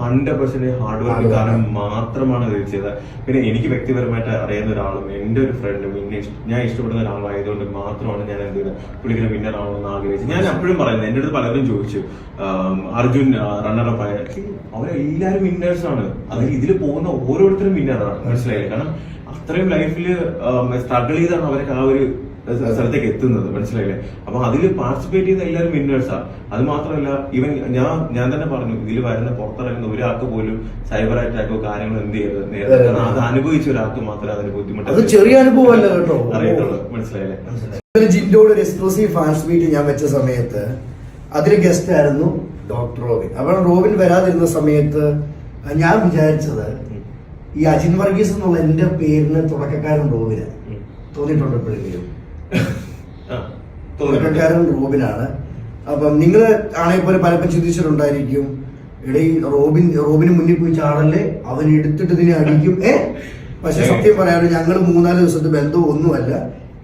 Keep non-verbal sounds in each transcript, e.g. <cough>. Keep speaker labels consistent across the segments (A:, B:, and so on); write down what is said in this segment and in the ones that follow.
A: Hundred percent hard work കാരണം മാത്രമാണ് ഇത് ചെയ്തത്. പിന്നെ എനിക്ക് വ്യക്തിപരമായിട്ട് അറിയുന്ന ഒരാളും എന്റെ ഒരു ഫ്രണ്ടും എന്നെ ഞാൻ ഇഷ്ടപ്പെടുന്ന ഒരാളായതുകൊണ്ട് മാത്രമാണ് ഞാൻ എന്ത് ചെയ്തത്. പുള്ളിക്കിനെ വിന്നർ ആവണമെന്ന് ആഗ്രഹിച്ചത്. ഞാൻ അപ്പോഴും പറയുന്നത് എന്റെ അടുത്ത് പലരും ചോദിച്ചു അർജുൻ റണ്ണറപ്പ് ആയ അവരെല്ലാരും വിന്നേഴ്സ് ആണ്. അതിൽ ഇതിൽ പോകുന്ന ഓരോരുത്തരും വിന്നറാണ് മനസ്സിലായില്ല? കാരണം അത്രയും ലൈഫിൽ സ്ട്രഗിൾ ചെയ്താണ് അവരൊക്കെ ആ ഒരു സ്ഥലത്തേക്ക് എത്തുന്നത്. മനസ്സിലായില്ലേ? അപ്പൊ അതിൽ പാർട്ടിസിപ്പേറ്റ് ചെയ്യുന്ന എല്ലാവരും വിന്നേഴ്സാ അത് മാത്രമല്ല ഇവൻ ഞാൻ ഞാൻ തന്നെ പറഞ്ഞു ഇതിൽ വരുന്ന പുറത്തിറങ്ങുന്ന ഒരാൾക്ക് പോലും സൈബർ അറ്റാക്കോ കാര്യങ്ങളോ എന്ത് ചെയ്യരുത്. നേരത്തെ കാരണം അത്. അനുഭവിച്ച ഒരാൾക്ക് മാത്രമേ അതിന്
B: അത്
A: ബുദ്ധിമുട്ട്
B: ചെറിയ അനുഭവമല്ല കേട്ടോ.
A: അറിയത്തുള്ളൂ. മനസ്സിലായില്ലേ?
B: ജിൻഡോട് ഒരു എക്സ്ക്ലൂസീവ് ഫാൻസ് മീറ്റ് ഞാൻ വെച്ച സമയത്ത് അതിൽ ഗസ്റ്റ് ആയിരുന്നു ഡോക്ടർ റോബിൻ. അപ്പോൾ റോബിൻ വരാതിരുന്ന സമയത്ത് ഞാൻ വിചാരിച്ചത് ഈ അജിൻ വർഗീസ് എന്നുള്ള എന്റെ പേരിന് തുടക്കക്കാരൻ റോബിന്. തോന്നിയിട്ടുണ്ട് എപ്പോഴെങ്കിലും തുടക്കക്കാരൻ റോബിനാണ്. അപ്പം നിങ്ങൾ ആണെങ്കിൽ പോലെ പലപ്പോൾ ചിന്തിച്ചിട്ടുണ്ടായിരിക്കും. ഇടയിൽ റോബിൻ റോബിന് മുന്നിൽ പോയി ചാടല്ലേ അവൻ എടുത്തിട്ട് ഇതിനെ അടിക്കും. ഏ? പക്ഷെ സത്യം പറയാനുള്ള ഞങ്ങൾ മൂന്നാൽ ദിവസത്തെ ബന്ധവും ഒന്നുമല്ല.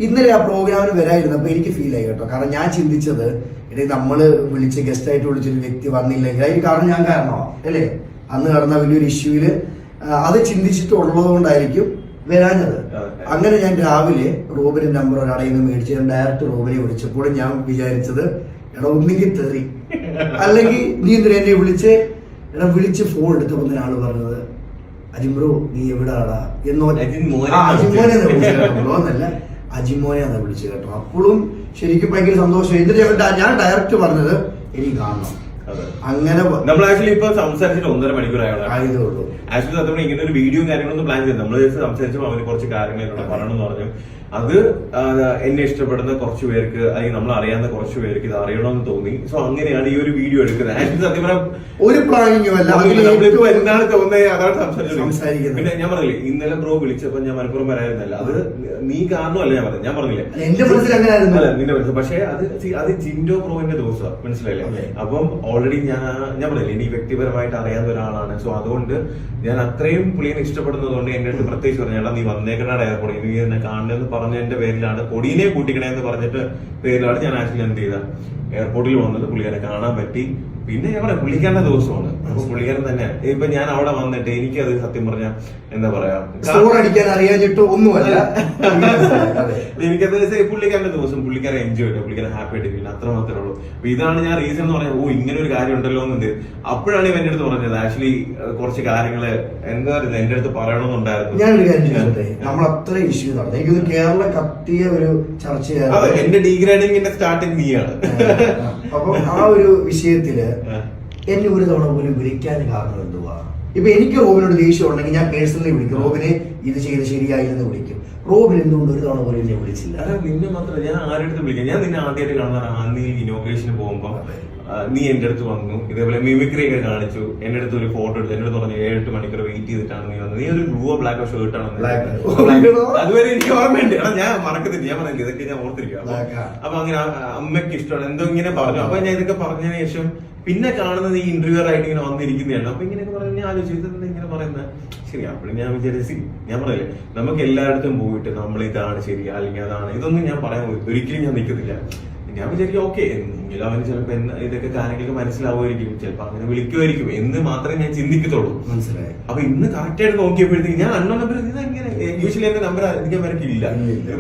B: ഇന്നലെ ആ പ്രോഗ്രാമിന് വരായിരുന്നപ്പോ എനിക്ക് ഫീൽ ആയി കേട്ടോ. കാരണം ഞാൻ ചിന്തിച്ചത് ഇടയിൽ നമ്മൾ വിളിച്ച് ഗസ്റ്റ് ആയിട്ട് വിളിച്ചൊരു വ്യക്തി വന്നില്ലെങ്കിൽ അതിന് കാരണം ഞാൻ കാരണമാണ് അല്ലേ? അന്ന് നടന്ന വലിയൊരു ഇഷ്യൂവിൽ അത് ചിന്തിച്ചിട്ടുള്ളത് കൊണ്ടായിരിക്കും വരാഞ്ഞത്. അങ്ങനെ ഞാൻ രാവിലെ റോബിന് നമ്പർ ഒരാളെ നിന്ന് മേടിച്ച് ഞാൻ ഡയറക്റ്റ് റോബിനെ വിളിച്ചപ്പോൾ ഞാൻ വിചാരിച്ചത് എടാ ഒന്നിക്ക് തെറി. അല്ലെങ്കിൽ നീ എന്തിനാ എന്നെ വിളിച്ച്? എടാ വിളിച്ച് ഫോൺ എടുത്തപ്പോൾ ആൾ പറഞ്ഞത് അജിമ്രോ നീ എവിടാടാ? എന്നോ അജിമോനെ. എന്നല്ല അജിമോനെ എന്നാ വിളിച്ചത് കേട്ടോ? അപ്പോഴും ശരിക്കും ഭയങ്കര സന്തോഷം. എന്നിട്ട് ഞാൻ ഡയറക്റ്റ് പറഞ്ഞത് എനിക്ക് കാണണം. അങ്ങനെ
A: നമ്മൾ ആക്ച്വലി ഇപ്പൊ സംസാരിച്ചിട്ട് ഒന്നര മണിക്കൂർ ആയതുള്ളൂ
B: ആയതേ
A: ആക്ച്വലി സത്യം ഇങ്ങനെ ഒരു വീഡിയോ കാര്യങ്ങളൊന്നും പ്ലാൻ ചെയ്തു നമ്മൾ സംസാരിച്ചപ്പോൾ അവന് കുറച്ച് കാര്യങ്ങൾ എന്നോട് പറയണം എന്ന് പറഞ്ഞു. അത് എന്നെ ഇഷ്ടപ്പെടുന്ന കുറച്ച് പേർക്ക് അല്ലെങ്കിൽ നമ്മൾ അറിയാവുന്ന കുറച്ച് പേർക്ക് ഇത് അറിയണമെന്ന് തോന്നി. സോ അങ്ങനെയാണ് ഈ ഒരു വീഡിയോ എടുക്കുന്നത്. ആക്ച്വലി സത്യം പറഞ്ഞാൽ
B: ഒരു
A: നമ്മളിപ്പോ എന്താണ് തോന്നുന്നത് അതാണ് സംസാരിച്ചത്. പിന്നെ ഞാൻ പറഞ്ഞില്ലേ ഇന്നലെ ബ്രോ വിളിച്ചപ്പോ ഞാൻ മലപ്പുറം വരായിരുന്നല്ല. അത് നീ കാരണമല്ല ഞാൻ പറഞ്ഞു ഞാൻ പറഞ്ഞില്ലേ?
B: എന്റെ മനസ്സിൽ അങ്ങനെ.
A: അല്ല നിന്റെ മനസ്സിൽ. പക്ഷേ അത് അത് ജിൻഡോ ബ്രോവിന്റെ ദിവസമാണ്. മനസ്സിലായില്ലേ. അപ്പം ഓൾറെഡി ഞാൻ ഞാൻ പറഞ്ഞില്ലേ എനിക്ക് വ്യക്തിപരമായിട്ട് അറിയാവുന്ന ഒരാളാണ്. സോ അതുകൊണ്ട് ഞാൻ അത്രയും പുള്ളിയെ ഇഷ്ടപ്പെടുന്നതുകൊണ്ട് എന്റെ അടുത്ത് പ്രത്യേകിച്ച് പറഞ്ഞു "എടാ, നീ വന്നേക്കണ എയർപോർട്ട് നീ എന്നെ പറഞ്ഞ പറഞ്ഞതിന്റെ പേരിലാണ് കൊടീനെ കൂട്ടിക്കണേ എന്ന് പറഞ്ഞിട്ട് പേരിലാണ് ഞാൻ ആക്ച്വലി എന്ത് ചെയ്ത എയർപോർട്ടിൽ വന്നത് പുള്ളിക്കാരെ കാണാൻ പറ്റി. പിന്നെ ഞാൻ പറയാം പുള്ളിക്കാരന്റെ ദിവസമാണ്. അപ്പൊ പുള്ളിക്കാരൻ തന്നെ ഇപ്പൊ ഞാൻ അവിടെ വന്നിട്ട് എനിക്ക് എനിക്കത് സത്യം പറഞ്ഞ എന്താ പറയാ
B: അടിക്കാൻ അറിയാഞ്ഞിട്ട് ഒന്നുമല്ല. അതെ.
A: എനിക്കത് പുള്ളിക്കാരന്റെ ദിവസം പുള്ളിക്കാരെ എൻജോയ് ആയിട്ട് പുള്ളിക്കാരൻ ഹാപ്പി ആയിട്ട് പിന്നെ അത്ര മാത്രമേ ഉള്ളൂ. അപ്പൊ ഇതാണ് ഞാൻ റീസൺ എന്ന് പറഞ്ഞത്. ഓ ഇങ്ങനെ ഒരു കാര്യം ഉണ്ടല്ലോ എന്നുണ്ട് അപ്പോഴാണ് ഇവ എന്റെ അടുത്ത് പറഞ്ഞത്. ആക്ച്വലി കുറച്ച് കാര്യങ്ങൾ എന്താ പറയുന്നത്? എന്റെ അടുത്ത് പറയണമെന്നുണ്ടായിരുന്നു.
B: ഞാനൊരു കാര്യം ചോദിച്ചോട്ടെ? നമ്മൾ അത്ര ഇഷ്യൂ നടന്നു കേരള കേരളം കത്തിയ ഒരു
A: അതെ
B: ചർച്ചയായിരുന്നു
A: എന്റെ ഡിഗ്രേഡിംഗിന്റെ സ്റ്റാർട്ടിങ് നീയാണ്
B: അപ്പൊ ആ ഒരു
A: വിഷയത്തിൽ
B: എന്നെ ഒരു തവണ പോലും വിളിക്കാൻ കാരണം എന്തുവാ? ഇപ്പൊ എനിക്ക് റോബിനോട് ദേഷ്യം ഉണ്ടെങ്കിൽ ഞാൻ പേഴ്സണലി വിളിക്കും. റോബിനെ ഇത് ചെയ്ത് ശരിയായി ശരിയായില്ലെന്ന് വിളിക്കും. റോബിൻ എന്തുകൊണ്ട് ഒരു തവണ പോലും എന്നെ വിളിച്ചില്ല?
A: അല്ല നിന്നെ മാത്രം ഞാൻ ആരുടെ അടുത്ത് വിളിക്കാം ഞാൻ നിന്നെ ആദ്യമായിട്ട് കാണുന്ന അന്ന് നീ ഇനോഗ്രേഷന് പോകുമ്പോ
B: അതെ.
A: നീ എന്റെ അടുത്ത് വന്നു. ഇതേപോലെ മിമിക്രി ഒക്കെ കാണിച്ചു. എന്റെ അടുത്ത് ഒരു ഫോട്ടോ എടുത്തു. എന്റെ അടുത്ത് പറഞ്ഞു ഏഴെട്ട് മണിക്കൂർ വെയിറ്റ് ചെയ്തിട്ടാണ് നീ വന്നത്. നീ ഒരു ബ്ലൂവോ ബ്ലാക്കോ
B: ഷർട്ടാണ്.
A: അതുവരെ എനിക്ക് ഓർമ്മയുണ്ട്. ഞാൻ മറക്കത്തില്ല. ഞാൻ പറഞ്ഞില്ല ഇതൊക്കെ ഞാൻ ഓർത്തിരിക്കും. അപ്പൊ- അങ്ങനെ അമ്മയ്ക്ക് ഇഷ്ടമാണ്. എന്തോ ഇങ്ങനെ പറഞ്ഞു. അപ്പൊ ഞാൻ ഇതൊക്കെ പറഞ്ഞതിന് ശേഷം പിന്നെ കാണുന്നത് ഈ ഇന്റർവ്യൂർ ആയിട്ട് ഇങ്ങനെ വന്നിരിക്കുന്നതാണ്. അപ്പൊ ഇങ്ങനെയൊക്കെ പറഞ്ഞു ഞാൻ ആലോചിച്ചു. ഇതെന്താ ഇങ്ങനെ പറയുന്നത്? ശരി അപ്പോഴും ഞാൻ വിചാരിച്ചു ഞാൻ പറയല്ലേ നമുക്ക് എല്ലായിടത്തും പോയിട്ട് നമ്മൾ ഇതാണ് ശരി അല്ലെങ്കിൽ അതാണ്. ഇതൊന്നും ഞാൻ പറയാൻ ഒരിക്കലും ഞാൻ നിൽക്കുന്നില്ല ഞാൻ വിചാരിക്കും ഓക്കെ എന്നെങ്കിലും അവന് ചിലപ്പോൾ എന്ന ഇതൊക്കെ കാര്യങ്ങളൊക്കെ മനസ്സിലാവുമായിരിക്കും. ചിലപ്പോൾ അങ്ങനെ വിളിക്കുമായിരിക്കും. എന്ന് മാത്രമേ ഞാൻ ചിന്തിക്കത്തുള്ളൂ.
B: മനസ്സിലായി.
A: അപ്പൊ ഇന്ന് കറക്റ്റ് ആയിട്ട് നോക്കിയപ്പോഴത്തേക്ക് ഞാൻ അണ്ണോ നമ്പർ എങ്ങനെ യൂഷ്വലി എന്റെ നമ്പർ അധികം വരക്കില്ല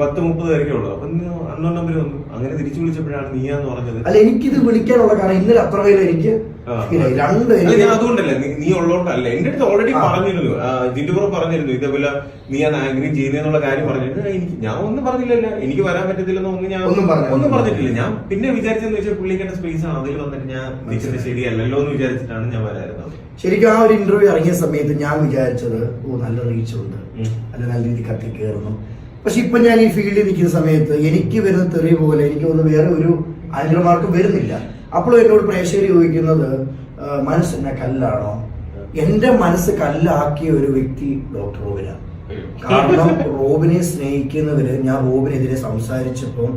A: പത്ത് മുപ്പത് വരക്കേ ഉള്ളൂ. അപ്പൊ അണ്ണോ നമ്പർ വന്നു. അങ്ങനെ തിരിച്ചു വിളിച്ചപ്പോഴാണ് നീയാന്ന് പറഞ്ഞത്.
B: അല്ല എനിക്കിത് വിളിക്കാനുള്ള കാരണം ഇന്നലെ അത്ര പേര് എനിക്ക്
A: ആ.
B: രണ്ട്
A: അല്ല, ഞാൻ അതുകൊണ്ടല്ല നീ- നീ ഉള്ളതുകൊണ്ടല്ല എന്റെ അടുത്ത് ഓൾറെഡി
B: ആ.
A: പറഞ്ഞിരുന്നു. ജിന്റുപുറം പറഞ്ഞിരുന്നു. ഇതേപോലെ നീ ഞാൻ ആഗ്രഹം ചെയ്യുന്നുള്ള കാര്യം പറഞ്ഞിട്ട് എനിക്ക് ഞാൻ ഒന്നും പറഞ്ഞില്ലല്ലോ. എനിക്ക് വരാൻ പറ്റത്തില്ലെന്ന് ഒന്നും ഞാൻ
B: ഒന്നും പറഞ്ഞില്ല.
A: ഒന്നും പറഞ്ഞിട്ടില്ല. ഞാൻ പിന്നെ വിചാരിച്ചെന്ന് വെച്ചാൽ പുള്ളിക്കേണ്ട സ്പേസ് ആണ്. അതിൽ വന്നിട്ട് ഞാൻ നിൽക്കുന്നത് ശരിയല്ലല്ലോ എന്ന് വിചാരിച്ചിട്ടാണ് ഞാൻ വരായിരുന്നത്.
B: ശരിക്കും ആ ഒരു ഇന്റർവ്യൂ ഇറങ്ങിയ സമയത്ത് ഞാൻ വിചാരിച്ചത് ഓ നല്ല റീച്ച് ഉണ്ട്.
A: ഉം.
B: അല്ല നല്ല രീതിയിൽ കത്തി കയറുന്നു. പക്ഷെ ഇപ്പൊ ഞാൻ ഈ ഫീൽഡിൽ നിൽക്കുന്ന സമയത്ത് എനിക്ക് വരുന്ന തെറി പോലെ എനിക്ക് ഒന്ന് വേറെ ഒരു ആംഗ്ലമാർക്കും വരുന്നില്ല. അപ്പോഴും എന്നോട് പ്രേക്ഷകർ ചോദിക്കുന്നത് മനസ്സിനെ കല്ലാണോ? എന്റെ മനസ്സ് കല്ലാക്കിയ ഒരു വ്യക്തി ഡോക്ടർ റോബിനാണ് കാരണം റോബിനെ സ്നേഹിക്കുന്നവര് ഞാൻ റോബിനെതിരെ സംസാരിച്ചപ്പോൾ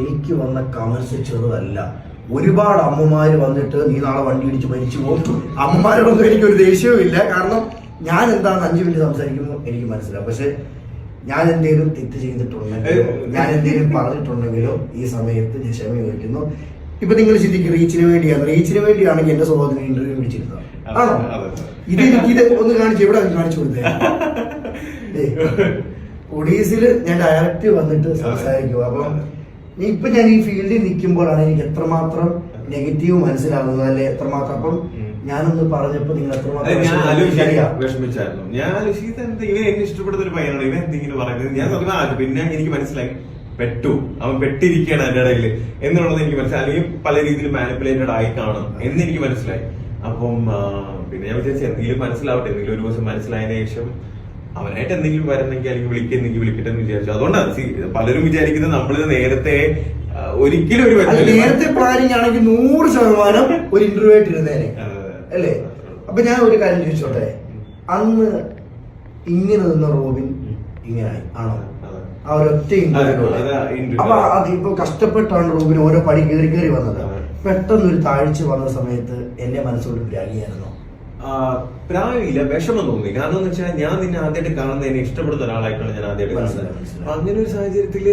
B: എനിക്ക് വന്ന കമൻസ് ചെറുതല്ല. ഒരുപാട് അമ്മമാര് വന്നിട്ട് നീ നാളെ വണ്ടി ഇടിച്ച് മരിച്ചു പോകും അമ്മമാരോടൊന്നും എനിക്കൊരു ദേഷ്യവും ഇല്ല കാരണം ഞാൻ എന്താണെന്ന് അഞ്ചു മിനിറ്റ് സംസാരിക്കുമ്പോൾ എനിക്ക് മനസ്സിലാവും. പക്ഷെ ഞാൻ എന്തെങ്കിലും തെറ്റ് ചെയ്തിട്ടുണ്ടെങ്കിലോ ഞാൻ എന്തെങ്കിലും പറഞ്ഞിട്ടുണ്ടെങ്കിലോ ഈ സമയത്ത് ഞാൻ ക്ഷമ ചോദിക്കുന്നു. ഇപ്പൊ നിങ്ങൾ ചിന്തിക്കും റീച്ചിന് വേണ്ടിയാണ്. റീച്ചിന് വേണ്ടിയാണെങ്കിൽ എന്റെ സ്വഭാവത്തിന് ഇന്റർവ്യൂ വിളിച്ചിരുന്നത്. ആണോ. ഇത് എനിക്ക് ഇത് ഒന്ന് കാണിച്ചു എവിടെ കാണിച്ചു കൊടുത്തേ? <laughs> ഒഡീസിൽ ഞാൻ ഡയറക്റ്റ് വന്നിട്ട് സംസാരിക്കും. അപ്പൊ ഇപ്പൊ ഞാൻ ഈ ഫീൽഡിൽ നിൽക്കുമ്പോഴാണ് എനിക്ക് എത്രമാത്രം നെഗറ്റീവ് മനസ്സിലാകുന്നത് അല്ലെ? എത്രമാത്രം അപ്പം. ഞാനൊന്ന് പറഞ്ഞപ്പോ നിങ്ങൾ.
A: വിഷമിച്ചായിരുന്നു. ഞാൻ ആലോചിച്ചു ഇതെന്ത് ഇവൻ എന്നെ ഇഷ്ടപ്പെടുന്ന ഒരു പയ്യനാണ് ഇവൻ എന്തെങ്കിലും പറയുന്നത്? ഞാൻ നോക്കുന്ന. പിന്നെ എനിക്ക് മനസ്സിലായി. പെട്ടു. അവൻ പെട്ടിരിക്കുകയാണ് എന്റെ ഇടയിൽ എന്നുള്ളത് എനിക്ക് മനസ്സിലായി. അല്ലെങ്കിൽ പല രീതിയിൽ മാനിപ്പുലേറ്റഡ് ആയി കാണും എന്ന് എനിക്ക് മനസ്സിലായി. അപ്പം പിന്നെ ഞാൻ വിചാരിച്ചു എന്തെങ്കിലും മനസ്സിലാവട്ടെ. എന്തെങ്കിലും ഒരു ദിവസം മനസ്സിലായതിനു ശേഷം അവനായിട്ട് എന്തെങ്കിലും വരുന്നെങ്കിൽ അല്ലെങ്കിൽ വിളിക്കുന്നെങ്കിൽ വിളിക്കട്ടെ എന്ന് വിചാരിച്ചു. അതുകൊണ്ടാണ് പലരും വിചാരിക്കുന്നത് നമ്മൾ നേരത്തെ ഒരിക്കലും ഒരു
B: നേരത്തെ പ്ലാനിങ് ആണെങ്കിൽ നൂറ് ശതമാനം ഒരു ഇന്റർവ്യൂ ആയിട്ട് ഇരുന്നേനെ.
A: അതെ, അതെ.
B: അല്ലേ അപ്പൊ ഞാൻ ഒരു കാര്യം ചോദിച്ചോട്ടെ അന്ന് ഇങ്ങനെ നിന്ന റോബിൻ ഇങ്ങനായി ആണോ ആ ഒരൊറ്റ. അപ്പൊ അത് ഇപ്പൊ കഷ്ടപ്പെട്ടാണ് റോബിൻ ഓരോ പടി കയറി കയറി വന്നത്. പെട്ടെന്ന് ഒരു താഴ്ച വന്ന സമയത്ത് എന്റെ മനസ്സോട് ഗ്രാഹിയായിരുന്നു
A: ആ, പ്രായമില്ല വിഷമം തോന്നി. കാരണം എന്ന് വെച്ചാൽ ഞാൻ നിന്നെ ആദ്യമായിട്ട് കാണുന്ന എന്നെ ഇഷ്ടപ്പെടുന്ന ഒരാളായിട്ടാണ് ഞാൻ ആദ്യമായിട്ട് കാണുന്നത്. അങ്ങനെ ഒരു സാഹചര്യത്തിൽ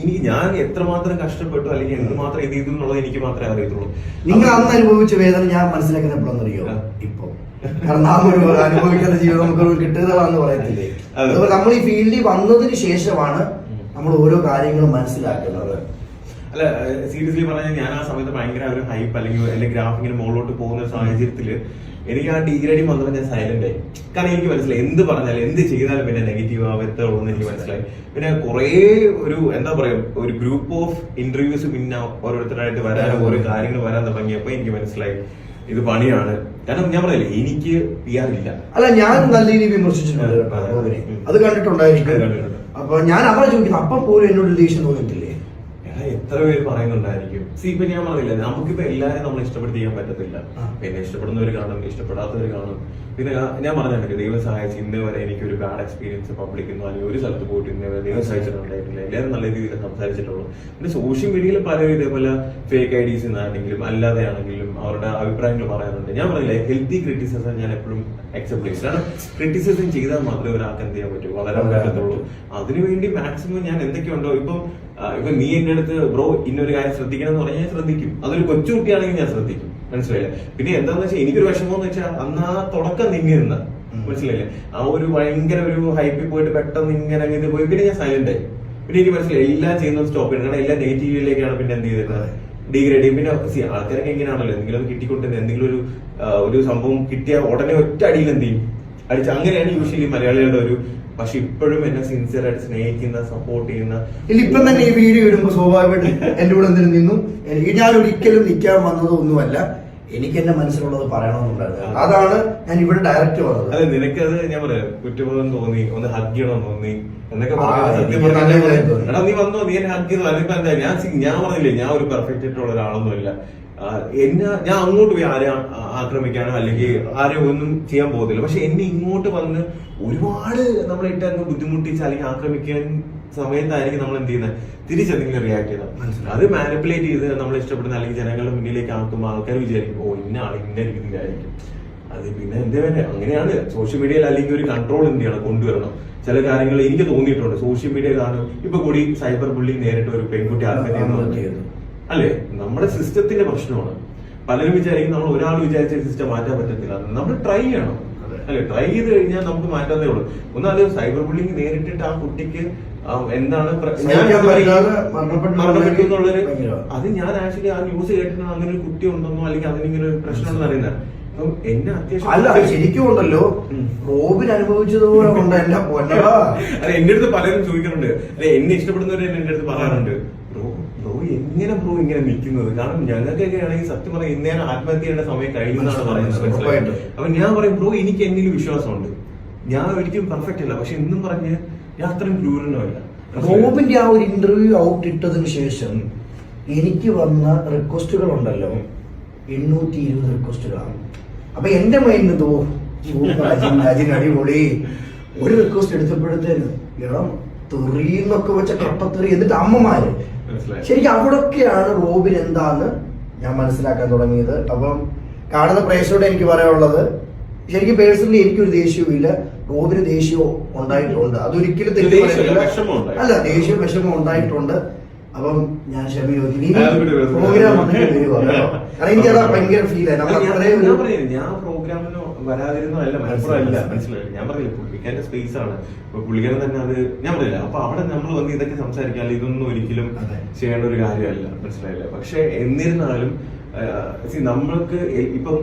A: എനിക്ക് ഞാൻ എത്രമാത്രം കഷ്ടപ്പെട്ടു അല്ലെങ്കിൽ എന്തുമാത്രം ഇത് ചെയ്തു എന്നുള്ളത് എനിക്ക് മാത്രമേ അറിയത്തുള്ളൂ.
B: നിങ്ങൾ അന്ന് അനുഭവിച്ച വേദന ഞാൻ മനസ്സിലാക്കുന്ന എപ്പോഴെന്നറിയോ?
A: അറിയോ
B: ഇപ്പൊ. കാരണം നാം ഒരു അനുഭവിക്കുന്ന ജീവിതം നമുക്ക് കിട്ടുന്നതാണെന്ന് പറയത്തില്ലേ? അതുപോലെ നമ്മൾ ഈ ഫീൽഡിൽ വന്നതിന് ശേഷമാണ് നമ്മൾ ഓരോ കാര്യങ്ങളും മനസ്സിലാക്കുന്നത്.
A: അല്ല സീരിയസ്ലി പറഞ്ഞാൽ ഞാൻ ആ സമയത്ത് ഭയങ്കര ഒരു ഹൈപ്പ് അല്ലെങ്കിൽ എന്റെ ഗ്രാഫിങ്ങിന് മുകളിലോട്ട് പോകുന്ന സാഹചര്യത്തിൽ എനിക്ക് ആ ഡിഗ്രേഡി വന്നപ്പോൾ ഞാൻ സൈലന്റ് ആയി. കാരണം എനിക്ക് മനസ്സിലായി. എന്ത് പറഞ്ഞാലും എന്ത് ചെയ്താലും പിന്നെ നെഗറ്റീവ് ആവത്തുള്ളൂ എന്ന് എനിക്ക് മനസ്സിലായി. പിന്നെ കുറേ ഒരു എന്താ പറയാ ഒരു ഗ്രൂപ്പ് ഓഫ് ഇന്റർവ്യൂസ് പിന്നെ ഓരോരുത്തരായിട്ട് വരാനും ഓരോ കാര്യങ്ങൾ വരാൻ തുടങ്ങിയപ്പോ എനിക്ക് മനസ്സിലായി. ഇത് പണിയാണ്. കാരണം ഞാൻ പറയില്ല എനിക്ക് പി ആർ ഇല്ല.
B: അല്ല ഞാൻ നല്ല രീതിയിൽ വിമർശിച്ചിട്ടുണ്ട്
A: അതെ.
B: കണ്ടിട്ടുണ്ടായിരിക്കും. അപ്പൊ ഞാൻ അവരെ ചോദിക്കുന്നു അപ്പൊ പോലും എന്നോട് ദേഷ്യം തോന്നിയിട്ടില്ലേ?
A: എടാ, എത്ര പേര് പറയുന്നുണ്ടായിരിക്കും? സി ഇപ്പൊ ഞാൻ പറഞ്ഞില്ല നമുക്കിപ്പോ എല്ലാരും നമ്മൾ ഇഷ്ടപ്പെടുത്തി ചെയ്യാൻ പറ്റത്തില്ല. പിന്നെ ഇഷ്ടപ്പെടുന്നവർ കാണും ഇഷ്ടപ്പെടാത്തവർ കാണും. പിന്നെ ഞാൻ- പറഞ്ഞിട്ട് പറഞ്ഞിട്ടുണ്ട് ദൈവം സഹായിച്ച് ഇന്ന് വരെ എനിക്ക് ഒരു ബാഡ് എക്സ്പീരിയൻസ് പബ്ലിക്കുന്നു അല്ലെങ്കിൽ ഒരു സ്ഥലത്ത് പോയിട്ട് ഇന്ന് വരെ ദൈവം സഹായിച്ചിട്ടുണ്ടായിട്ടില്ല. എല്ലാവരും നല്ല രീതിയിൽ സംസാരിച്ചിട്ടുള്ളൂ. പിന്നെ സോഷ്യൽ മീഡിയയിൽ പലരും ഇതേപോലെ ഫേക്ക് ഐ ഡീസ് ആണെങ്കിലും അല്ലാതെ ആണെങ്കിലും അവരുടെ അഭിപ്രായങ്ങൾ പറയാറുണ്ട്. ഞാൻ പറഞ്ഞില്ലേ ഹെൽത്തി ക്രിറ്റിസിസം ഞാൻ എപ്പോഴും അക്സെപ്റ്റ് ചെയ്യും. കാരണം ക്രിറ്റിസിസം ചെയ്താൽ മാത്രമേ ഒരാൾക്ക് എന്ത് ചെയ്യാൻ പറ്റൂ? വളരാൻ പറ്റത്തുള്ളൂ. അതിനുവേണ്ടി മാക്സിമം ഞാൻ എന്തൊക്കെയുണ്ടോ ഇപ്പം ഇപ്പൊ നീ എന്റെ അടുത്ത് ബ്രോ ഇന്നൊരു കാര്യം ശ്രദ്ധിക്കണം എന്ന് പറഞ്ഞാൽ ഞാൻ ശ്രദ്ധിക്കും. അതൊരു കൊച്ചുകുട്ടിയാണെങ്കിൽ ഞാൻ ശ്രദ്ധിക്കും. മനസ്സിലായില്ലേ? പിന്നെ എന്താന്ന് വെച്ചാൽ എനിക്കൊരു വിഷമം എന്ന് വെച്ചാൽ അന്ന് ആ തുടക്കം നിന്നിരുന്ന
B: ഉം.
A: മനസ്സിലായില്ലേ? ആ ഒരു ഭയങ്കര ഒരു ഹൈപ്പിൽ പോയിട്ട് പെട്ടെന്ന് ഇങ്ങനെ ഇത് പോയി. പിന്നെ ഞാൻ സൈലന്റ് ആയി. പിന്നെ എനിക്ക് മനസ്സിലായി എല്ലാം ചെയ്യുന്നത് സ്റ്റോപ്പ് ചെയ്യണം. കാരണം എല്ലാം നെഗറ്റീവിലേക്കാണ് പിന്നെ എന്ത്
B: ചെയ്തിരുന്നത്.
A: ഡിഗ്രേഡ് ചെയ്യും. പിന്നെ see, ആൾക്കാരൊക്കെ എങ്ങനെയാണല്ലോ എന്തെങ്കിലും കിട്ടിക്കൊണ്ടിരുന്ന എന്തെങ്കിലും ഒരു ഒരു സംഭവം കിട്ടിയ ഉടനെ ഒറ്റ അടിയിൽ എന്ത് ചെയ്യും? അടിച്ച് അങ്ങനെയാണ് യൂഷ്വലി മലയാളികളുടെ ഒരു പക്ഷെ ഇപ്പോഴും എന്നെ സിൻസിയർ ആയിട്ട് സ്നേഹിക്കുന്ന സപ്പോർട്ട് ചെയ്യുന്ന
B: ഇല്ല ഇപ്പം തന്നെ ഈ വീഡിയോ ഇടുമ്പോൾ സ്വാഭാവികമായിട്ട് എന്റെ കൂടെ നിന്നും. നിന്നു ഞാൻ ഒരിക്കലും നിൽക്കാൻ വന്നതൊന്നുമല്ല. എനിക്ക് എന്റെ മനസ്സിലുള്ളത് പറയണമെന്നുണ്ടായിരുന്നു. അതാണ് ഞാൻ ഇവിടെ ഡയറക്റ്റ് വന്നത്
A: അതെ നിനക്കത് ഞാൻ പറയാം. കുറ്റബോധം തോന്നി ഒന്ന് ഹഗ് ചെയ്യണം തോന്നി എന്നൊക്കെ. എടാ നീ വന്നോ? നീ എന്നെ ഹഗ് ചെയ്തു? അതിപ്പോ എന്താ? ഞാൻ ഞാൻ പറഞ്ഞില്ലേ ഞാൻ ഒരു പെർഫെക്റ്റ് ആയിട്ടുള്ള ഒരാളൊന്നുമില്ല. എന്നെ ഞാൻ അങ്ങോട്ട് പോയി ആരെ ആക്രമിക്കാനോ അല്ലെങ്കിൽ ആരെ ഒന്നും ചെയ്യാൻ പോകുന്നില്ല പക്ഷെ എന്നെ ഇങ്ങോട്ട് വന്ന് ഒരുപാട് നമ്മളിട്ട് അങ്ങ് ബുദ്ധിമുട്ടിച്ച് അല്ലെങ്കിൽ ആക്രമിക്കാൻ സമയത്തായിരിക്കും നമ്മൾ എന്ത് ചെയ്യുന്നത്? തിരിച്ചെന്തെങ്കിലും റിയാക്ട്
B: മനസ്സിലായി.
A: അത് മാനിപ്പുലേറ്റ് ചെയ്ത് നമ്മൾ ഇഷ്ടപ്പെടുന്ന അല്ലെങ്കിൽ ജനങ്ങളുടെ മുന്നിലേക്ക് ആക്കുമ്പോൾ ആൾക്കാർ വിചാരിക്കും ഓ ഇന്ന ആൾ ഇന്ന രീതിയിലായിരിക്കും അത് പിന്നെ എന്താ പറയുക അങ്ങനെയാണ്. സോഷ്യൽ മീഡിയയിൽ അല്ലെങ്കിൽ ഒരു കൺട്രോൾ എന്ത് ചെയ്യണം? കൊണ്ടുവരണം. ചില കാര്യങ്ങൾ എനിക്ക് തോന്നിയിട്ടുണ്ട്. സോഷ്യൽ മീഡിയയിലാണ് ഇപ്പൊ കൂടി സൈബർ ബുള്ളിങ് നേരിട്ട് ഒരു പെൺകുട്ടി ആത്മഹത്യ അല്ലെ? നമ്മുടെ സിസ്റ്റത്തിന്റെ പ്രശ്നമാണ്. പലരും വിചാരിക്കും നമ്മൾ ഒരാൾ വിചാരിച്ച സിസ്റ്റം മാറ്റാൻ പറ്റത്തില്ല. നമ്മൾ ട്രൈ ചെയ്യണം. അല്ലെ? ട്രൈ ചെയ്ത് കഴിഞ്ഞാൽ നമുക്ക് മാറ്റാതേ ഉള്ളൂ. ഒന്നാലും സൈബർ ബുള്ളിങ് നേരിട്ടിട്ട് ആ കുട്ടിക്ക് എന്താണ്
B: മരണപ്പെട്ടു
A: എന്നുള്ളൊരു അത് ഞാൻ ആക്ച്വലി ആ ന്യൂസ് കേട്ടിട്ട് അങ്ങനെ ഒരു കുട്ടി ഉണ്ടെന്നോ അല്ലെങ്കിൽ അതിനിങ്ങനെ ഒരു പ്രശ്നം ഉണ്ടെന്ന് അറിയുന്നത്
B: അല്ല ശരിക്കും ഉണ്ടല്ലോ. റോബിൻ അനുഭവിച്ചതുപോലെ ഉണ്ട് എന്റെ പൊന്നടാ. <laughs>
A: അല്ല എന്റെ അടുത്ത് പലരും ചോദിക്കുന്നുണ്ട് അല്ലെ എന്നെ ഇഷ്ടപ്പെടുന്നവരെ എന്റെ അടുത്ത് പറയാറുണ്ട്. ബ്രോ ബ്രോ എങ്ങനെ ബ്രോ ഇങ്ങനെ നിൽക്കുന്നത്? കാരണം ഞങ്ങൾക്കൊക്കെ ആണെങ്കിൽ സത്യം പറയാം ഇന്നേരം ആത്മഹത്യ ചെയ്യേണ്ട സമയം കഴിഞ്ഞെന്നാണ് പറയുന്നത്? അപ്പൊ ഞാൻ പറയും ബ്രോ എനിക്ക് എന്നിൽ വിശ്വാസമുണ്ട്. ഞാൻ ഒരിക്കലും പെർഫെക്റ്റ് അല്ല. പക്ഷെ എന്നും പറഞ്ഞ് അത്രയും ക്രൂരനുമല്ല
B: റോബിന്റെ ആ ഒരു ഇന്റർവ്യൂ ഔട്ട് ഇട്ടതിന് ശേഷം എനിക്ക് വന്ന റിക്വസ്റ്റുകൾ ഉണ്ടല്ലോ എണ്ണൂറ്റി ഇരുപത് റിക്വസ്റ്റുകളാണ് അപ്പൊ എന്റെ മൈൻഡ് തോ അടിപൊളി. ഒരു റിക്വസ്റ്റ് എടുത്തപ്പോഴത്തേന് ഇളം തെറിന്നൊക്കെ വെച്ച കപ്പത്തെറി എന്നിട്ട് അമ്മമാര്. ശരിക്കും അവിടൊക്കെയാണ് റോബിൻ എന്താന്ന് ഞാൻ മനസ്സിലാക്കാൻ തുടങ്ങിയത്. അപ്പം കാണുന്ന പ്രേക്ഷകരോട് എനിക്ക് പറയാനുള്ളത് ശരിക്കും പേഴ്സണലി എനിക്കൊരു ദേഷ്യവുമില്ല റോബിന് ദേഷ്യവും ഉണ്ടായിട്ടുണ്ട്. അതൊരിക്കലും തെറ്റ് പറയുന്നില്ല. അല്ല ദേഷ്യവും വിഷമം ഉണ്ടായിട്ടുണ്ട്. അപ്പം ഞാൻ ക്ഷമ ചോദിക്കും
A: വിട്.
B: പ്രോഗ്രാം കാരണം എനിക്കതാ ഭയങ്കര ഫീൽ
A: ഞാൻ- പ്രോഗ്രാമിന് വരാതിരുന്നല്ല മലപ്പുറം മനസ്സിലായി ഞാൻ പറയില്ല പുള്ളിക്കാരന്റെ സ്പേസ് ആണ്. പുള്ളിക്കാരൻ തന്നെ അത് ഞാൻ പറയില്ല അപ്പൊ അവിടെ നമ്മൾ വന്ന് ഇതൊക്കെ സംസാരിക്കാൻ ഇതൊന്നും ഒരിക്കലും ചെയ്യേണ്ട ഒരു കാര്യമല്ല. മനസ്സിലായില്ല? പക്ഷെ എന്നിരുന്നാലും നമ്മൾക്ക് ഇപ്പം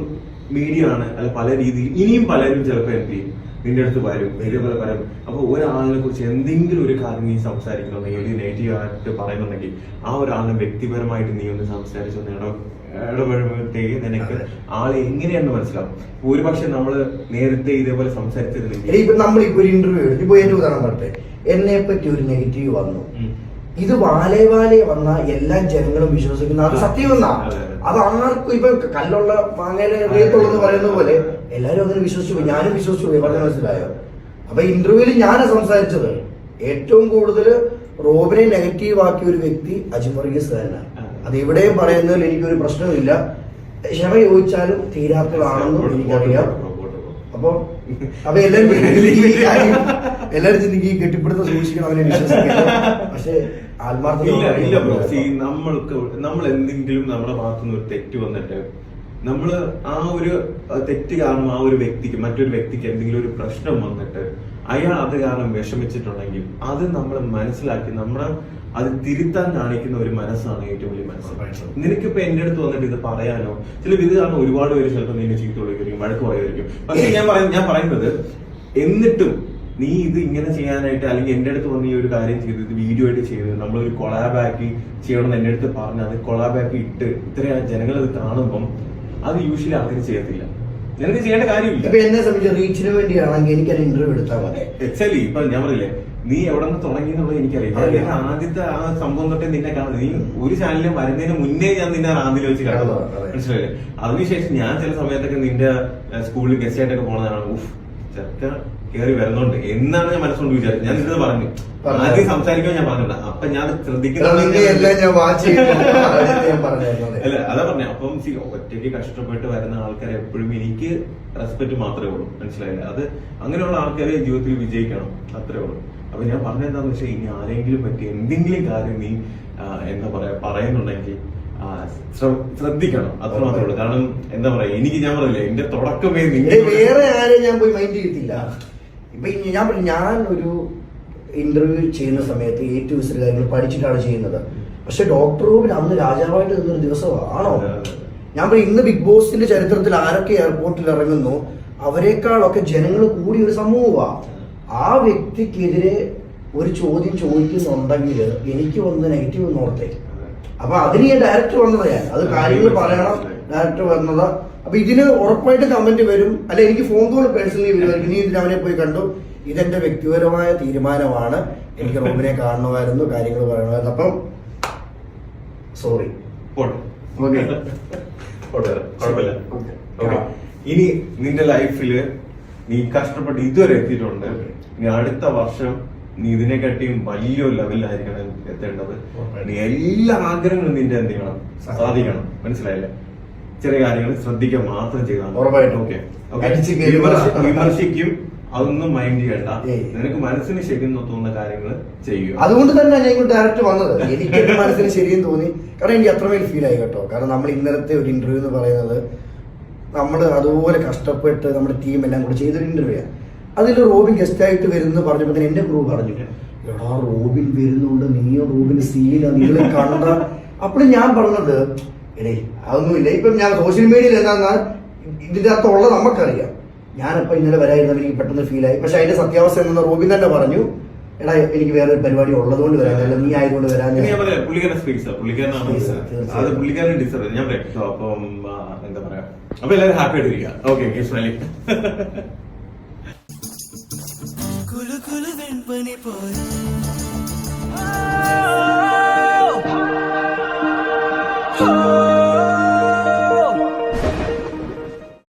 A: മീഡിയ ആണ് അല്ല പല രീതിയിൽ ഇനിയും പലരും ചിലപ്പോൾ എന്ത് ചെയ്യും? നിന്റെ അടുത്ത് വരും ഇതേപോലെ വരും. അപ്പൊ ഒരാളിനെ കുറിച്ച് എന്തെങ്കിലും ഒരു കാര്യം നീ സംസാരിക്കുന്നുണ്ടെങ്കിൽ ഒരു നെഗറ്റീവ് ആയിട്ട് പറയുന്നുണ്ടെങ്കിൽ ആ ഒരാളെ വ്യക്തിപരമായിട്ട് നീ ഒന്ന് സംസാരിച്ചൊന്ന് ഇട ഇടപെടുമ്പോഴത്തേക്ക് നിനക്ക്. ആളെ എങ്ങനെയാണെന്ന് മനസ്സിലാവും. ഒരുപക്ഷെ നമ്മൾ നേരത്തെ ഇതേപോലെ സംസാരിച്ചിരുന്നെങ്കിൽ
B: ഇപ്പൊ നമ്മളിപ്പോ ഒരു ഇന്റർവ്യൂ എടുത്തു. ഇപ്പൊ എന്റെ ഉദാഹരണം പറട്ടെ എന്നെ പറ്റി ഒരു നെഗറ്റീവ് വന്നു. ഇത് വാലേ വാലേ വന്ന എല്ലാ ജനങ്ങളും വിശ്വസിക്കുന്ന അത് സത്യമെന്നാ
A: അതെ, അതെ.
B: ആർക്കും ഇപ്പൊ കല്ലുള്ള റേത്തുള്ളെന്ന് പറയുന്ന പോലെ എല്ലാരും അങ്ങനെ വിശ്വസിച്ചു പോയി ഞാനും വിശ്വസിച്ചു പോയി പറഞ്ഞ മനസ്സിലായോ? അപ്പൊ ഇന്റർവ്യൂവിൽ ഞാൻ സംസാരിച്ചത്. ഏറ്റവും കൂടുതൽ റോബിനെ നെഗറ്റീവ് ആക്കിയ ഒരു വ്യക്തി അജിമർഗീസ് തന്നെ. അത് എവിടെയും പറയുന്നതിൽ എനിക്കൊരു പ്രശ്നമില്ല ക്ഷമ ചോദിച്ചാലും തീരാത്തതാണെന്നും എനിക്കറിയാം. അപ്പൊ അപ്പൊ എല്ലാരും <laughs> എല്ലാരും ചിന്തിക്കും ഈ കെട്ടിപ്പിടുത്തം സൂക്ഷിക്കണം അവനെ വിശ്വസിക്കണം പക്ഷെ ആത്മാർത്ഥ
A: നമ്മൾക്ക് നമ്മൾ എന്തെങ്കിലും നമ്മുടെ ഭാഗത്തുനിന്ന് ഒരു തെറ്റ് വന്നിട്ട് നമ്മൾ ആ ഒരു തെറ്റ് കാരണം ആ ഒരു വ്യക്തിക്ക് മറ്റൊരു വ്യക്തിക്ക് എന്തെങ്കിലും ഒരു പ്രശ്നം വന്നിട്ട് അയാൾ അത് കാരണം വിഷമിച്ചിട്ടുണ്ടെങ്കിൽ അത് നമ്മൾ മനസ്സിലാക്കി നമ്മളെ അത് തിരുത്താൻ കാണിക്കുന്ന ഒരു മനസ്സാണ് ഏറ്റവും വലിയ മനസ്സ്.
B: നിനക്ക്
A: നിനക്കിപ്പോ എന്റെ അടുത്ത് വന്നിട്ട് ഇത് പറയാനോ? ചില ഇത് കാരണം ഒരുപാട് പേര് ചിലപ്പോൾ നിന്നെ ചീത്ത വിളിക്കും വഴക്ക് പറയുമായിരിക്കും. പക്ഷെ ഞാൻ പറയുന്നത് ഞാൻ പറയുന്നത് എന്നിട്ടും നീ ഇത് ഇങ്ങനെ ചെയ്യാനായിട്ട് അല്ലെങ്കിൽ എന്റെ അടുത്ത് വന്ന് ഈ ഒരു കാര്യം ചെയ്ത് ഇത് വീഡിയോ ആയിട്ട് ചെയ്ത് നമ്മളൊരു കൊളാബാക്കി ചെയ്യണം എന്റെ അടുത്ത് പറഞ്ഞ് അത് കൊളാബാക്കി ഇട്ട് ഇത്രയും ജനങ്ങൾ അത് കാണുമ്പം അത് യൂഷ്വലി ആൾക്കാർ ചെയ്യത്തില്ല. നിനക്ക് ചെയ്യേണ്ട കാര്യമില്ല.
B: ഇപ്പൊ എന്നെ സംബന്ധിച്ച് റീച്ചിന് വേണ്ടിയാണെങ്കിൽ എനിക്ക് ഒരു ഇന്റർവ്യൂ എടുത്താൽ മതി.
A: എക്സാലി ഇപ്പൊ ഞാൻ പറയില്ലേ നീ എവിടെ നിന്ന് തുടങ്ങി എന്നുള്ളത് എനിക്കറിയാം. ആദ്യത്തെ ആ സംഭവം തൊട്ടേ നിന്നെ കാണുന്നത് നീ ഒരു ചാനലിലും വരുന്നതിന് മുന്നേ ഞാൻ നിന്നെ റാന്നിൽ വെച്ച് കാണുന്നു. മനസ്സിലായില്ലേ? അതിനുശേഷം ഞാൻ ചില സമയത്തൊക്കെ നിന്റെ സ്കൂളിൽ ഗസ്റ്റ് ആയിട്ടൊക്കെ പോണതാണ്. ഉഫ് ചെക്ക കയറി വരുന്നുണ്ട്. എന്നാണ് ഞാൻ മനസ്സുകൊണ്ട് വിചാരിച്ചത്. ഞാൻ ഇത് പറഞ്ഞു. ആദ്യം സംസാരിക്കാൻ ഞാൻ പറഞ്ഞില്ല അപ്പൊ ഞാൻ <laughs> അല്ല അതാ പറഞ്ഞു. അപ്പം ഒറ്റയ്ക്ക് കഷ്ടപ്പെട്ട് വരുന്ന ആൾക്കാരെ എപ്പോഴും എനിക്ക് റെസ്പെക്ട് മാത്രമേ ഉള്ളൂ. മനസ്സിലായില്ല? അത് അങ്ങനെയുള്ള ആൾക്കാരെ ജീവിതത്തിൽ വിജയിക്കണം. അത്രേ ഉള്ളൂ. അപ്പൊ ഞാൻ പറഞ്ഞ പറഞ്ഞെന്താന്ന് വെച്ചാൽ ഇനി ആരെങ്കിലും പറ്റി എന്തെങ്കിലും കാര്യം നീ എന്താ പറയാ പറയുന്നുണ്ടെങ്കിൽ ശ്രദ്ധിക്കണം. അത്ര മാത്രമേ ഉള്ളൂ. കാരണം എന്താ പറയാ എനിക്ക് ഞാൻ പറയില്ല എന്റെ തുടക്കമേ
B: വേറെ ആരെയും ഞാൻ പോയി മൈൻഡ് ചെയ്തില്ല ഇപ്പൊ ഞാൻ പറഞ്ഞു ഞാൻ ഒരു ഇന്റർവ്യൂ ചെയ്യുന്ന സമയത്ത് എ ടു വിസിൽ കാര്യങ്ങൾ പഠിച്ചിട്ടാണ് ചെയ്യുന്നത്. പക്ഷെ ഡോക്ടർ റൂമിൽ അന്ന് രാജാവായിട്ട് നിന്നൊരു ദിവസമാണോ. ഞാൻ പറയും ഇന്ന് ബിഗ് ബോസിന്റെ ചരിത്രത്തിൽ ആരൊക്കെ എയർപോർട്ടിൽ ഇറങ്ങുന്നു അവരെക്കാളൊക്കെ ജനങ്ങൾ കൂടിയ ഒരു സമൂഹമാണ് ആ വ്യക്തിക്കെതിരെ ഒരു ചോദ്യം ചോദിക്കുന്നുണ്ടെങ്കിൽ എനിക്ക് വന്ന് നെഗറ്റീവ് നോർത്തേ അപ്പൊ അതിന് ഞാൻ ഡയറക്റ്റ് വന്നത് ഞാൻ. അത് കാര്യങ്ങൾ പറയണം ഡയറക്റ്റ് വന്നതാ അപ്പൊ ഇതിന് ഉറപ്പായിട്ട് കമന്റ് വരും. അല്ല എനിക്ക് ഫോൺ കോൾ പേഴ്സണലി വരുമായിരിക്കും നീ ഇതിന് അവനെ പോയി കണ്ടു. ഇതെന്റെ വ്യക്തിപരമായ തീരുമാനമാണ്. എനിക്ക് റോബിനെ കാണണമായിരുന്നു കാര്യങ്ങൾ പറയണമായിരുന്നു. അപ്പം സോറി.
A: ഇനി നിന്റെ ലൈഫിൽ നീ കഷ്ടപ്പെട്ട് ഇതുവരെ എത്തിയിട്ടുണ്ട്. ഇനി അടുത്ത വർഷം നീ ഇതിനെക്കാട്ടിയും വലിയൊരു ലെവലിലായിരിക്കണം എത്തേണ്ടത്. നീ എല്ലാ ആഗ്രഹങ്ങളും നിന്റെ എന്ത് ചെയ്യണം?
B: സാധിക്കണം.
A: സാധിക്കണം. മനസ്സിലായില്ലേ? ചെറിയ കാര്യങ്ങൾ ശ്രദ്ധിക്കുക മാത്രം ചെയ്താൽ
B: ഉറപ്പായിട്ടും.
A: വിമർശിക്കും. അതൊന്നും മൈൻഡ് ചെയ്യണ്ട. നിനക്ക് മനസ്സിന് ശരിയെന്ന് തോന്നുന്ന കാര്യങ്ങൾ ചെയ്യുക.
B: അതുകൊണ്ട് തന്നെ ഞാൻ ഇങ്ങോട്ട് ഡയറക്റ്റ് വന്നത്. എനിക്ക് എന്റെ മനസ്സിന് ശരിയെന്ന് തോന്നി. കാരണം എനിക്ക് അത്രമേൽ ഫീൽ ആയി കേട്ടോ. കാരണം നമ്മൾ ഇന്നലത്തെ ഒരു ഇന്റർവ്യൂ എന്ന് പറയുന്നത് നമ്മൾ അതുപോലെ കഷ്ടപ്പെട്ട് നമ്മുടെ ടീം എല്ലാം കൂടെ ചെയ്തൊരു ഇന്റർവ്യൂ ആണ് അതിൽ റോബിൻ ഗസ്റ്റ് ആയിട്ട് വരുന്നു പറഞ്ഞപ്പോൾ തന്നെ എന്റെ ക്രൂ പറഞ്ഞു എടാ റോബിൻ വരുന്നുണ്ട്. നീയോ റോബിൻ സീന നിങ്ങൾ കണ്ട. അപ്പോൾ ഞാൻ പറഞ്ഞത് എടേ അതൊന്നുമില്ല. ഇപ്പം ഞാൻ സോഷ്യൽ മീഡിയയിൽ എന്താ ഇതിന്റെ അകത്തുള്ള നമുക്കറിയാം. ഞാനിപ്പോ ഇന്നലെ വരായിരുന്നത് എനിക്ക് പെട്ടെന്ന് ഫീൽ ആയി. പക്ഷെ അതിന്റെ സത്യാവസ്ഥ എന്ന റോബിൻ തന്നെ പറഞ്ഞു. എടാ എനിക്ക് വേറെ ഒരു പരിപാടി ഉള്ളതുകൊണ്ട് വരാനില്ല നീ ആയതുകൊണ്ട് വരാൻ
A: ഞാൻ അപ്പം എന്താ പറയാ? അപ്പൊ എല്ലാവരും ഹാപ്പി ആയിട്ടിരിക്കുക. ഓക്കെ സ്മൈലി
C: കുലു കുലു വെൺപനി പോലെ.